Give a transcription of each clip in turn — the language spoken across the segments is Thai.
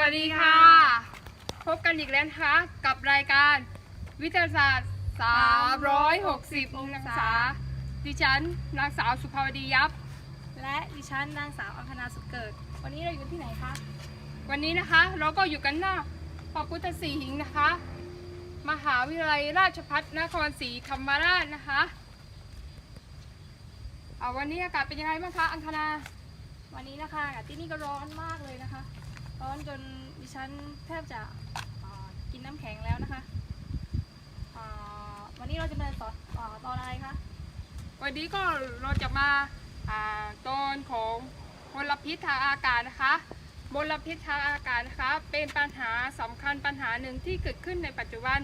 วัสดีค่ะ พบกันอีกแล้วนะคะ กับรายการวิทยาศาสตร์ 360 องศา ดิฉันนางสาวสุภาวดียับ และดิฉันนางสาวอังคณาสุขเกิด วันนี้เราอยู่ที่ไหนคะ วันนี้นะคะเราก็อยู่กันหน้าพระพุทธศรีหิงค์นะคะ มหาวิทยาลัยราชภัฏนครศรีธรรมราชนะคะเอาวันนี้อากาศเป็นยังไงบ้างคะอังคณาวันนี้นะคะอากาศที่นี่ก็ร้อนมากเลยนะคะ ร้อนจนดิฉันแทบจะกินน้ำแข็งแล้วนะคะวันนี้เราจะมาสอนตอนอะไรคะวันนี้ก็เราจะมาตอนของมลพิษทางอากาศนะคะมลพิษทางอากาศนะคะเป็นปัญหาสำคัญปัญหาหนึ่งที่เกิดขึ้นในปัจจุบัน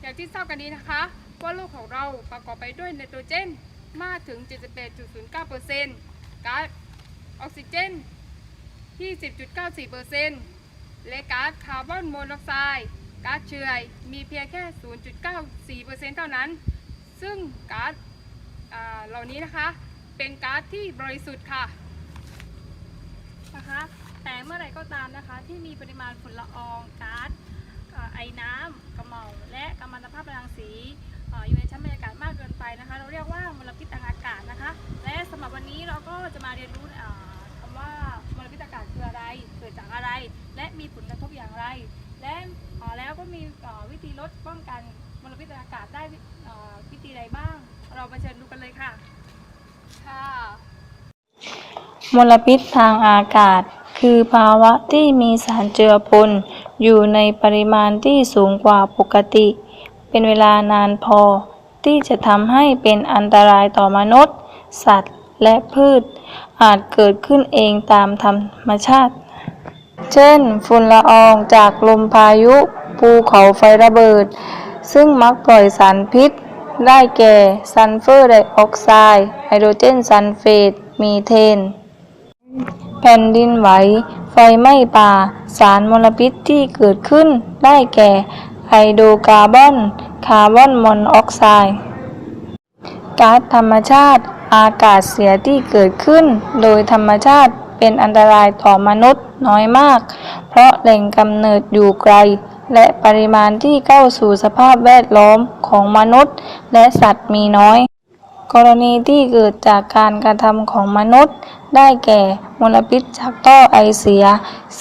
อย่างที่ทราบกันดีนะคะว่าโลกของเราประกอบไปด้วยไนโตรเจนมากถึง 78.09%ก๊าซออกซิเจน ที่10.94%และก๊าซคาร์บอนมอนอกไซด์ก๊าซเชื้อมีเพียงแค่ 0.94%เท่านั้น ซึ่งก๊าซเหล่านี้นะคะเป็นก๊าซที่บริสุทธิ์ค่ะนะคะแต่เมื่อไรก็ตามนะคะที่มีปริมาณฝุ่นละอองก๊าซเอ่อไอน้ำกระเหมาและกัมมันตภาพรังสีออยู่ในชั้นบรรยากาศมากเกินไปนะคะ เราเรียกว่ามลพิษทางอากาศนะคะ และสำหรับวันนี้เราก็จะมาเรียนรู้คำว่า พิษอากาศคืออะไร เกิดจากอะไร และมีผลกระทบอย่างไร และเอ่อแล้วก็มีเอ่อวิธีลดป้องกันมลพิษทางอากาศได้วิเอ่อวิธีใดบ้าง เราไปเชิญดูกันเลยค่ะ ค่ะ มลพิษทางอากาศ คือภาวะที่มีสารเจือปนอยู่ในปริมาณที่สูงกว่าปกติ เป็นเวลานานพอที่จะทำให้เป็นอันตรายต่อมนุษย์ สัตว์ และพืช อาจเกิดขึ้นเองตามธรรมชาติ เช่น ฝุ่นละอองจากลมพายุ ภูเขาไฟระเบิด ซึ่งมักปล่อยสารพิษ ได้แก่ซัลเฟอร์ไดออกไซด์ไฮโดรเจนซัลเฟต มีเทน แผ่นดินไหว ไฟไหม้ป่า สารมลพิษที่เกิดขึ้น ได้แก่ไฮโดรคาร์บอน คาร์บอนมอนอกไซด์ก๊าซธรรมชาติ อากาศเสียที่เกิดขึ้น โดยธรรมชาติเป็นอันตรายต่อมนุษย์น้อยมาก เพราะแหล่งกำเนิดอยู่ไกล และปริมาณที่เข้าสู่สภาพแวดล้อมของมนุษย์ และสัตว์มีน้อย กรณีที่เกิดจากการกระทำของมนุษย์ ได้แก่มลพิษจากท่อไอเสีย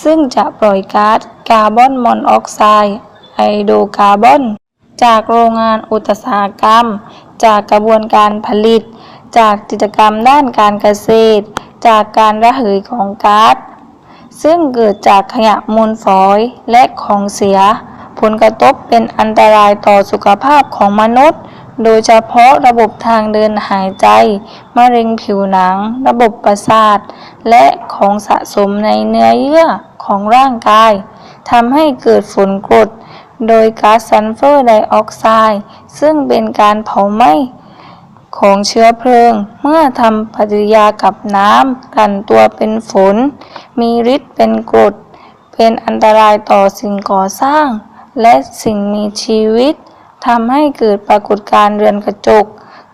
ซึ่งจะปล่อยก๊าซคาร์บอนมอนอกไซด์ไฮโดรคาร์บอน จากโรงงานอุตสาหกรรม จากกระบวนการผลิต จากกิจกรรมด้านการเกษตร จากการระเหยของก๊าซซึ่งเกิดจากขยะมูลฝอยและของเสีย ผลกระทบเป็นอันตรายต่อสุขภาพของมนุษย์ โดยเฉพาะระบบทางเดินหายใจ มะเร็งผิวหนัง ระบบประสาท และของสะสมในเนื้อเยื่อของร่างกายทำให้เกิดฝนกรดโดยก๊าซซัลเฟอร์ไดออกไซด์ซึ่งเป็นการเผาไหม้ ของเชื้อเพลิง เมื่อทำปฏิกิริยากับน้ำกันตัวเป็นฝน มีฤทธิ์เป็นกรด เป็นอันตรายต่อสิ่งก่อสร้าง และสิ่งมีชีวิตทำให้เกิดปรากฏการณ์เรือนกระจก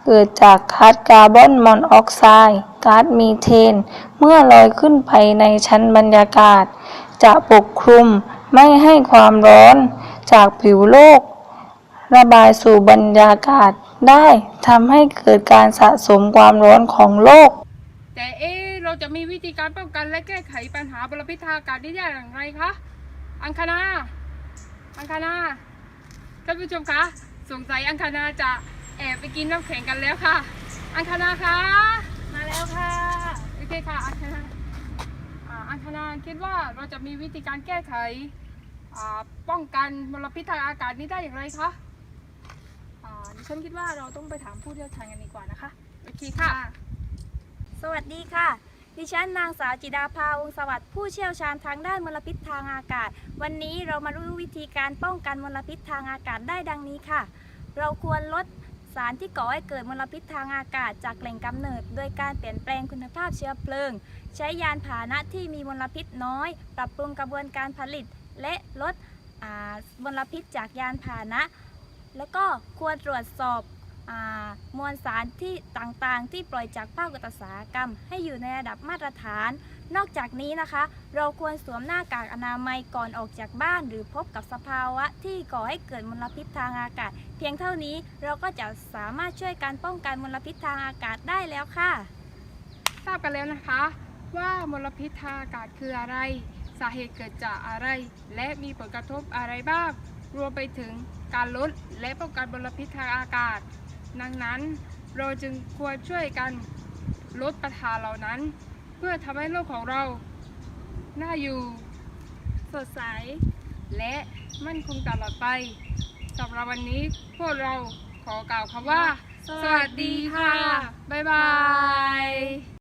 เกิดจากก๊าซคาร์บอนมอนอกไซด์ก๊าซมีเทน เมื่อลอยขึ้นไปในชั้นบรรยากาศ จะปกคลุมไม่ให้ความร้อนจากผิวโลก ระบายสู่บรรยากาศ ได้ทำให้เกิดการสะสมความร้อนของโลก แต่เอ๊ะเราจะมีวิธีการป้องกันและแก้ไขปัญหามลพิษทางอากาศนี้ได้อย่างไรคะ อังคณา อังคณา ท่านผู้ชมคะ สงสัยอังคณาจะแอบไปกินน้ำแข็งกันแล้วค่ะ อังคณาคะ มาแล้วค่ะ โอเคค่ะ อังคณาอ่าอังคณาคิดว่าเราจะมีวิธีการแก้ไขป้องกันมลพิษทางอากาศนี้ได้อย่างไรคะ ดิฉันคิดว่าเราต้องไปถามผู้เชี่ยวชาญกันดีกว่านะคะ โอเคค่ะ สวัสดีค่ะ ดิฉันนางสาวจิดาภาวงศ์สวัสดิ์ผู้เชี่ยวชาญทางด้านมลพิษทางอากาศ วันนี้เรามารู้วิธีการป้องกันมลพิษทางอากาศได้ดังนี้ค่ะ เราควรลดสารที่ก่อให้เกิดมลพิษทางอากาศจากแหล่งกำเนิด โดยการเปลี่ยนแปลงคุณภาพเชื้อเพลิง ใช้ยานพาหนะที่มีมลพิษน้อย ปรับปรุงกระบวนการผลิต และลดอ่ามลพิษจากยานพาหนะ แล้วก็ควรตรวจสอบอมวลสารที่ต่างๆ ที่ปล่อยจากภาคอุตสาหกรรม ให้อยู่ในระดับมาตรฐาน นอกจากนี้นะคะ เราควรสวมหน้ากากอนามัยก่อนออกจากบ้าน หรือพบกับสภาวะที่ก่อให้เกิดมลพิษทางอากาศ เพียงเท่านี้เราก็จะสามารถช่วยการป้องกันมลพิษทางอากาศได้แล้วค่ะ ทราบกันแล้วนะคะว่ามลพิษทางอากาศคืออะไร สาเหตุเกิดจากอะไร และมีผลกระทบอะไรบ้าง รวมไปถึงการลดและป้องกันมลพิษทางอากาศ ดังนั้นเราจึงควรช่วยกันลดปัญหาเหล่านั้น เพื่อทำให้โลกของเราน่าอยู่ สดใส และมั่นคงตลอดไปสำหรับวันนี้พวกเราขอกล่าวคำว่า สวัสดีค่ะ บ๊ายบาย